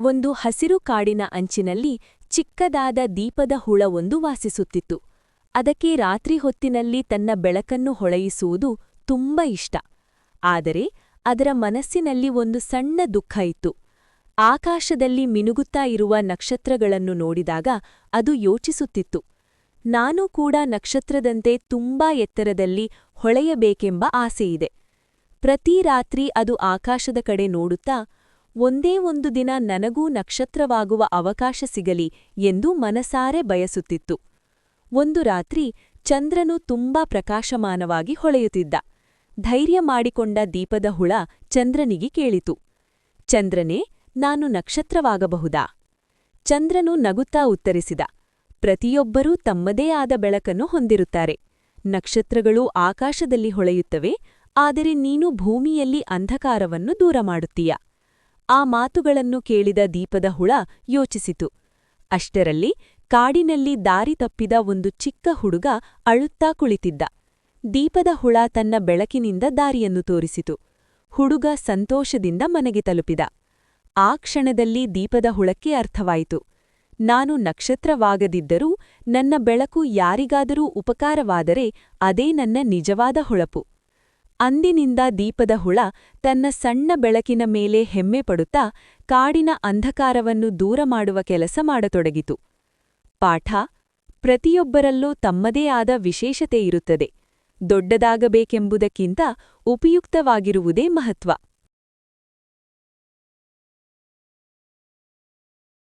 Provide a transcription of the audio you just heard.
ಒಂದು ಹಸಿರು ಕಾಡಿನ ಅಂಚಿನಲ್ಲಿ ಚಿಕ್ಕದಾದ ದೀಪದ ಹುಳವೊಂದು ವಾಸಿಸುತ್ತಿತ್ತು. ಅದಕ್ಕೆ ರಾತ್ರಿ ಹೊತ್ತಿನಲ್ಲಿ ತನ್ನ ಬೆಳಕನ್ನು ಹೊಳೆಯಿಸುವುದು ತುಂಬ ಇಷ್ಟ. ಆದರೆ ಅದರ ಮನಸ್ಸಿನಲ್ಲಿ ಒಂದು ಸಣ್ಣ ದುಃಖ ಇತ್ತು. ಆಕಾಶದಲ್ಲಿ ಮಿನುಗುತ್ತಾ ಇರುವ ನಕ್ಷತ್ರಗಳನ್ನು ನೋಡಿದಾಗ ಅದು ಯೋಚಿಸುತ್ತಿತ್ತು. ನಾನೂ ಕೂಡ ನಕ್ಷತ್ರದಂತೆ ತುಂಬಾ ಎತ್ತರದಲ್ಲಿ ಹೊಳೆಯಬೇಕೆಂಬ ಆಸೆಯಿದೆ. ಪ್ರತಿ ರಾತ್ರಿ ಅದು ಆಕಾಶದ ಕಡೆ ನೋಡುತ್ತಾ ಒಂದೇ ಒಂದು ದಿನ ನನಗೂ ನಕ್ಷತ್ರವಾಗುವ ಅವಕಾಶ ಸಿಗಲಿ ಎಂದು ಮನಸಾರೆ ಬಯಸುತ್ತಿತ್ತು. ಒಂದು ರಾತ್ರಿ ಚಂದ್ರನು ತುಂಬಾ ಪ್ರಕಾಶಮಾನವಾಗಿ ಹೊಳೆಯುತ್ತಿದ್ದ. ಧೈರ್ಯ ಮಾಡಿಕೊಂಡ ದೀಪದ ಹುಳ ಚಂದ್ರನಿಗೆ ಕೇಳಿತು. ಚಂದ್ರನೇ, ನಾನು ನಕ್ಷತ್ರವಾಗಬಹುದಾ? ಚಂದ್ರನು ನಗುತ್ತಾ ಉತ್ತರಿಸಿದ. ಪ್ರತಿಯೊಬ್ಬರೂ ತಮ್ಮದೇ ಆದ ಬೆಳಕನ್ನು ಹೊಂದಿರುತ್ತಾರೆ. ನಕ್ಷತ್ರಗಳು ಆಕಾಶದಲ್ಲಿ ಹೊಳೆಯುತ್ತವೆ, ಆದರೆ ನೀನು ಭೂಮಿಯಲ್ಲಿ ಅಂಧಕಾರವನ್ನು ದೂರ ಮಾಡುತ್ತೀಯ? ಆ ಮಾತುಗಳನ್ನು ಕೇಳಿದ ದೀಪದ ಹುಳ ಯೋಚಿಸಿತು. ಅಷ್ಟರಲ್ಲಿ ಕಾಡಿನಲ್ಲಿ ದಾರಿ ತಪ್ಪಿದ ಒಂದು ಚಿಕ್ಕ ಹುಡುಗ ಅಳುತ್ತಾ ಕುಳಿತಿದ್ದ. ದೀಪದ ಹುಳ ತನ್ನ ಬೆಳಕಿನಿಂದ ದಾರಿಯನ್ನು ತೋರಿಸಿತು. ಹುಡುಗ ಸಂತೋಷದಿಂದ ಮನೆಗೆ ತಲುಪಿದ. ಆ ಕ್ಷಣದಲ್ಲಿ ದೀಪದ ಹುಳಕ್ಕೆ ಅರ್ಥವಾಯಿತು. ನಾನು ನಕ್ಷತ್ರವಾಗದಿದ್ದರೂ ನನ್ನ ಬೆಳಕು ಯಾರಿಗಾದರೂ ಉಪಕಾರವಾದರೆ ಅದೇ ನನ್ನ ನಿಜವಾದ ಹೊಳಪು. ಅಂದಿನಿಂದ ದೀಪದ ಹುಳ ತನ್ನ ಸಣ್ಣ ಬೆಳಕಿನ ಮೇಲೆ ಹೆಮ್ಮೆಪಡುತ್ತಾ ಕಾಡಿನ ಅಂಧಕಾರವನ್ನು ದೂರ ಮಾಡುವ ಕೆಲಸ ಮಾಡತೊಡಗಿತು. ಪಾಠ ಪ್ರತಿಯೊಬ್ಬರಲ್ಲೂ ತಮ್ಮದೇ ಆದ ವಿಶೇಷತೆ ಇರುತ್ತದೆ. ದೊಡ್ಡದಾಗಬೇಕೆಂಬುದಕ್ಕಿಂತ ಉಪಯುಕ್ತವಾಗಿರುವುದೇ ಮಹತ್ವ.